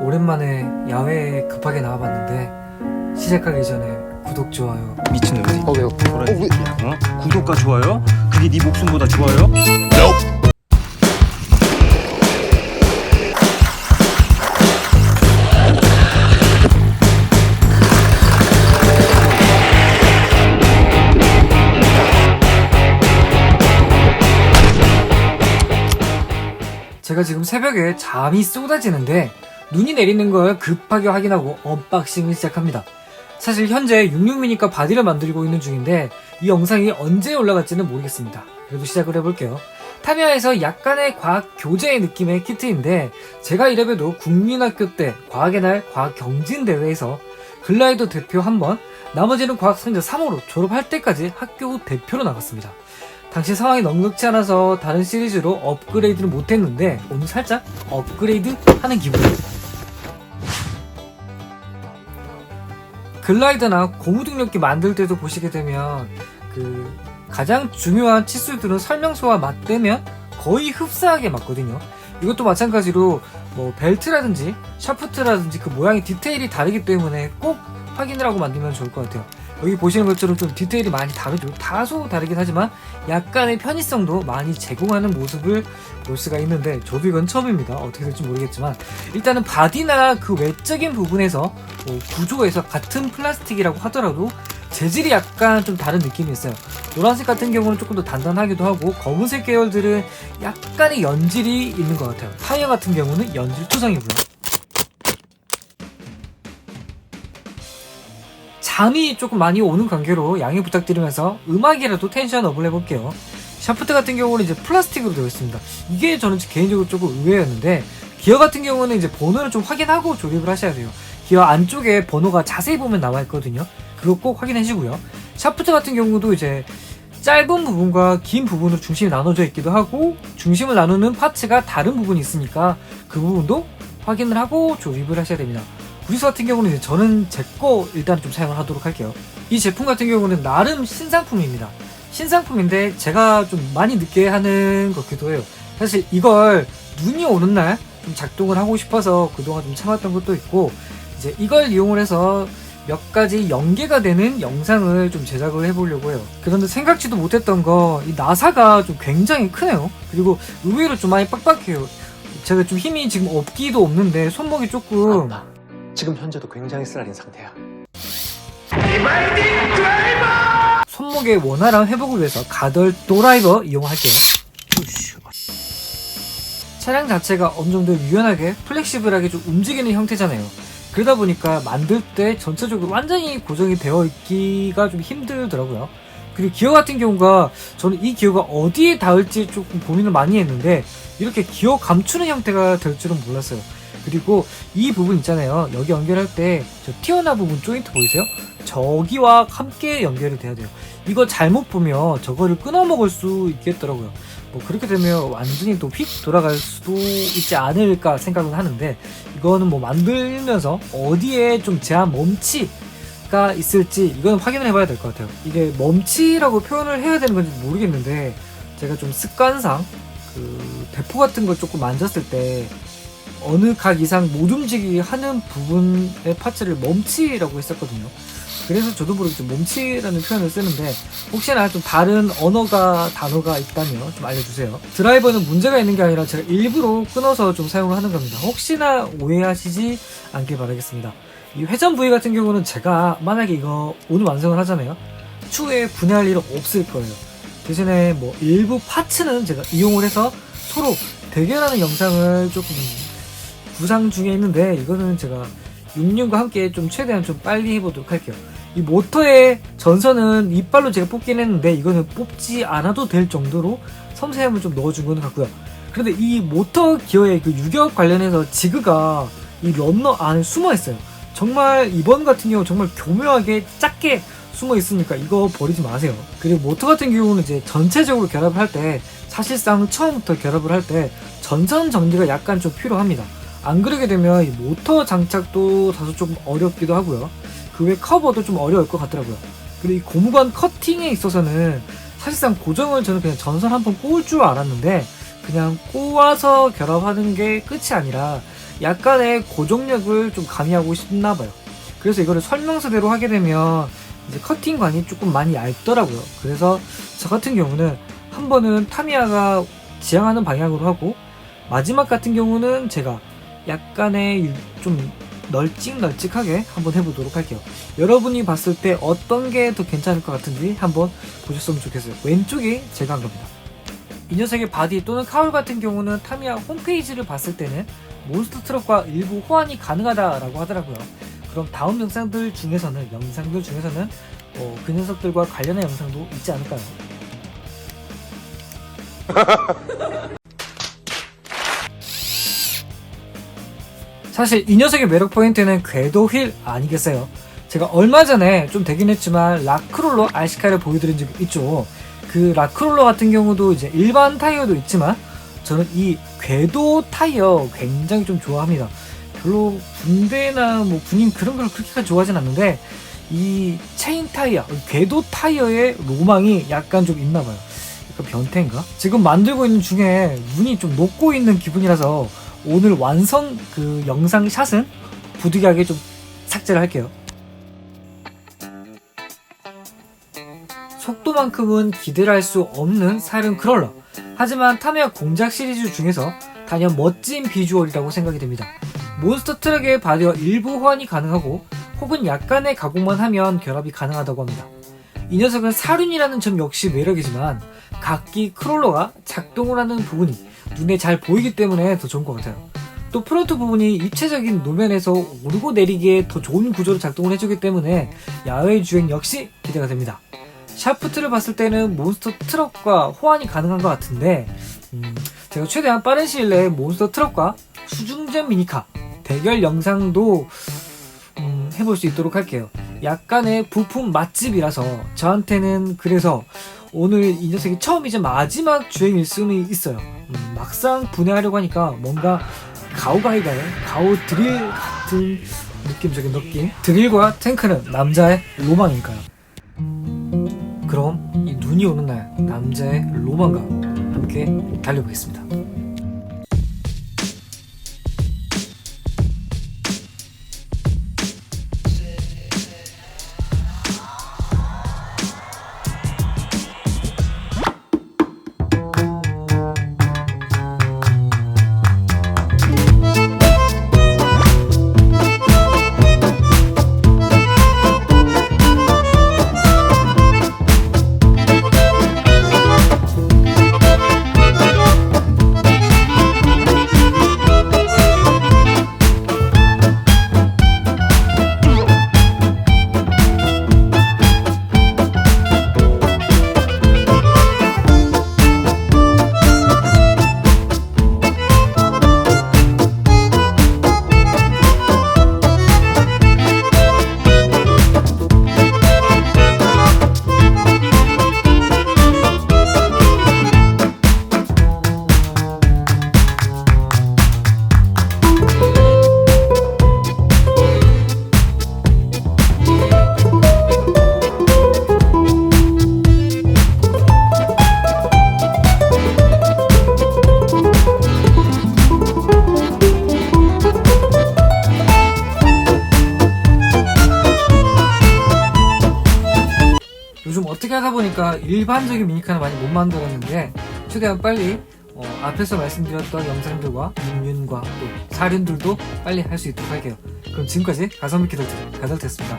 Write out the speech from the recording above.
오랜만에 야외에 급하게 나와봤는데 시작하기 전에 구독, 좋아요 미친 놈이 어 왜요? 어 왜? 어? 구독과 좋아요? 그게 네 목숨보다 좋아요? 제가 지금 새벽에 잠이 쏟아지는데 눈이 내리는 걸 급하게 확인하고 언박싱을 시작합니다. 사실 현재 66미니까 바디를 만들고 있는 중인데 이 영상이 언제 올라갈지는 모르겠습니다. 그래도 시작을 해볼게요. 타미야에서 약간의 과학 교재의 느낌의 키트인데 제가 이래봬도 국민학교 때 과학의 날 과학 경진 대회에서 글라이더 대표 한 번, 나머지는 과학 상자 3호로 졸업할 때까지 학교 대표로 나갔습니다. 당시 상황이 넉넉치 않아서 다른 시리즈로 업그레이드를 못했는데 오늘 살짝 업그레이드 하는 기분이에요. 글라이더나 고무등력기 만들 때도 보시게 되면 그 가장 중요한 치수들은 설명서와 맞대면 거의 흡사하게 맞거든요. 이것도 마찬가지로 뭐 벨트라든지 샤프트라든지 그 모양의 디테일이 다르기 때문에 꼭 확인을 하고 만들면 좋을 것 같아요. 여기 보시는 것처럼 좀 디테일이 많이 다르죠. 다소 다르긴 하지만 약간의 편의성도 많이 제공하는 모습을 볼 수가 있는데 저도 이건 처음입니다. 어떻게 될지 모르겠지만 일단은 바디나 그 외적인 부분에서 뭐 구조에서 같은 플라스틱이라고 하더라도 재질이 약간 좀 다른 느낌이 있어요. 노란색 같은 경우는 조금 더 단단하기도 하고 검은색 계열들은 약간의 연질이 있는 것 같아요. 타이어 같은 경우는 연질 투성이고요. 잠이 조금 많이 오는 관계로 양해 부탁드리면서 음악이라도 텐션 업을 해볼게요. 샤프트 같은 경우는 이제 플라스틱으로 되어 있습니다. 이게 저는 개인적으로 조금 의외였는데 기어 같은 경우는 이제 번호를 좀 확인하고 조립을 하셔야 돼요. 기어 안쪽에 번호가 자세히 보면 나와 있거든요. 그거 꼭 확인하시고요. 샤프트 같은 경우도 이제 짧은 부분과 긴 부분으로 중심이 나눠져 있기도 하고 중심을 나누는 파츠가 다른 부분이 있으니까 그 부분도 확인을 하고 조립을 하셔야 됩니다. 브리스 같은 경우는 이제 저는 제 거 일단 좀 사용을 하도록 할게요. 이 제품 같은 경우는 나름 신상품입니다. 신상품인데 제가 좀 많이 늦게 하는 것기도 해요. 사실 이걸 눈이 오는 날 좀 작동을 하고 싶어서 그동안 좀 참았던 것도 있고 이제 이걸 이용을 해서 몇 가지 연계가 되는 영상을 좀 제작을 해보려고 해요. 그런데 생각지도 못했던 거 이 나사가 좀 굉장히 크네요. 그리고 의외로 좀 많이 빡빡해요. 제가 좀 힘이 지금 없기도 없는데 손목이 조금. 지금 현재도 굉장히 쓰라린 상태야. 손목의 원활한 회복을 위해서 가덜 도라이버 이용할게요. 차량 자체가 어느 정도 유연하게 플렉시블하게 좀 움직이는 형태잖아요. 그러다 보니까 만들 때 전체적으로 완전히 고정이 되어 있기가 좀 힘들더라고요. 그리고 기어 같은 경우가 저는 이 기어가 어디에 닿을지 조금 고민을 많이 했는데 이렇게 기어 감추는 형태가 될 줄은 몰랐어요. 그리고 이 부분 있잖아요. 여기 연결할 때 저 튀어나온 부분 조인트 보이세요? 저기와 함께 연결이 돼야 돼요. 이거 잘못 보면 저거를 끊어 먹을 수 있겠더라고요. 뭐 그렇게 되면 완전히 또 휙 돌아갈 수도 있지 않을까 생각은 하는데 이거는 뭐 만들면서 어디에 좀 제한 멈치 가 있을지 이건 확인을 해봐야 될 것 같아요. 이게 멈치라고 표현을 해야 되는 건지 모르겠는데 제가 좀 습관상 그 대포 같은 걸 조금 만졌을 때 어느 각 이상 못 움직이게 하는 부분의 파츠를 멈치라고 했었거든요. 그래서 저도 모르게 좀 멈치라는 표현을 쓰는데 혹시나 좀 다른 언어가 단어가 있다면 좀 알려주세요. 드라이버는 문제가 있는 게 아니라 제가 일부러 끊어서 좀 사용을 하는 겁니다. 혹시나 오해하시지 않길 바라겠습니다. 이 회전 부위 같은 경우는 제가 만약에 이거 오늘 완성을 하잖아요. 추후에 분해할 일은 없을 거예요. 대신에 뭐 일부 파츠는 제가 이용을 해서 서로 대결하는 영상을 조금 구상 중에 있는데 이거는 제가 66과 함께 좀 최대한 좀 빨리 해보도록 할게요. 이 모터의 전선은 이빨로 제가 뽑긴 했는데 이거는 뽑지 않아도 될 정도로 섬세함을 좀 넣어준 것 같고요. 그런데 이 모터 기어의 그 유격 관련해서 지그가 이 런너 안에 숨어 있어요. 정말 이번 같은 경우 정말 교묘하게 작게 숨어 있으니까 이거 버리지 마세요. 그리고 모터 같은 경우는 이제 전체적으로 결합을 할 때 사실상 처음부터 결합을 할 때 전선 정리가 약간 좀 필요합니다. 안 그러게 되면 이 모터 장착도 다소 좀 어렵기도 하고요. 그 외 커버도 좀 어려울 것 같더라고요. 그리고 이 고무관 커팅에 있어서는 사실상 고정을 저는 그냥 전선 한 번 꼬을 줄 알았는데 그냥 꼬아서 결합하는 게 끝이 아니라 약간의 고정력을 좀 가미하고 싶나 봐요. 그래서 이거를 설명서대로 하게 되면 이제 커팅관이 조금 많이 얇더라고요. 그래서 저 같은 경우는 한 번은 타미야가 지향하는 방향으로 하고 마지막 같은 경우는 제가 약간의 유- 좀 널찍널찍하게 한번 해보도록 할게요. 여러분이 봤을 때 어떤 게 더 괜찮을 것 같은지 한번 보셨으면 좋겠어요. 왼쪽이 제가 한 겁니다. 이 녀석의 바디 또는 카울 같은 경우는 타미야 홈페이지를 봤을 때는 몬스터 트럭과 일부 호환이 가능하다라고 하더라고요. 그럼 다음 영상들 중에서는 영상들 중에서는 어, 그 녀석들과 관련한 영상도 있지 않을까요? 사실 이 녀석의 매력 포인트는 궤도 휠 아니겠어요? 제가 얼마 전에 좀 되긴 했지만 라크롤러 RC카를 보여드린 적이 있죠. 그 라크롤러 같은 경우도 이제 일반 타이어도 있지만 저는 이 궤도 타이어 굉장히 좀 좋아합니다. 별로 군대나 뭐 군인 그런 걸 그렇게까지 좋아하진 않는데 이 체인 타이어, 궤도 타이어의 로망이 약간 좀 있나 봐요. 약간 변태인가? 지금 만들고 있는 중에 눈이 좀 녹고 있는 기분이라서 오늘 완성 그 영상 샷은 부득이하게 좀 삭제를 할게요. 속도만큼은 기대를 할 수 없는 사륜 크롤러. 하지만 타미야 공작 시리즈 중에서 단연 멋진 비주얼이라고 생각이 됩니다. 몬스터 트럭의 바디와 일부 호환이 가능하고 혹은 약간의 가공만 하면 결합이 가능하다고 합니다. 이 녀석은 사륜이라는 점 역시 매력이지만 각기 크롤러가 작동을 하는 부분이 눈에 잘 보이기 때문에 더 좋은 것 같아요. 또 프론트 부분이 입체적인 노면에서 오르고 내리기에 더 좋은 구조로 작동을 해주기 때문에 야외 주행 역시 기대가 됩니다. 샤프트를 봤을 때는 몬스터 트럭과 호환이 가능한 것 같은데 음, 제가 최대한 빠른 시일 내에 몬스터 트럭과 수중전 미니카 대결 영상도 음, 해볼 수 있도록 할게요. 약간의 부품 맛집이라서 저한테는 그래서 오늘 이 녀석이 처음이자 마지막 주행일 수는 있어요. 음, 막상 분해하려고 하니까 뭔가 가오가이가의 가오 드릴 같은 느낌적인 느낌. 드릴과 탱크는 남자의 로망이니까요. 그럼 이 눈이 오는 날 남자의 로망과 함께 달려보겠습니다. 보니까 일반적인 미니카는 많이 못 만들었는데 최대한 빨리 어, 앞에서 말씀드렸던 영상들과 윤윤과 또 사륜들도 빨리 할 수 있도록 할게요. 그럼 지금까지 가성비 키덜트 가덜트였습니다.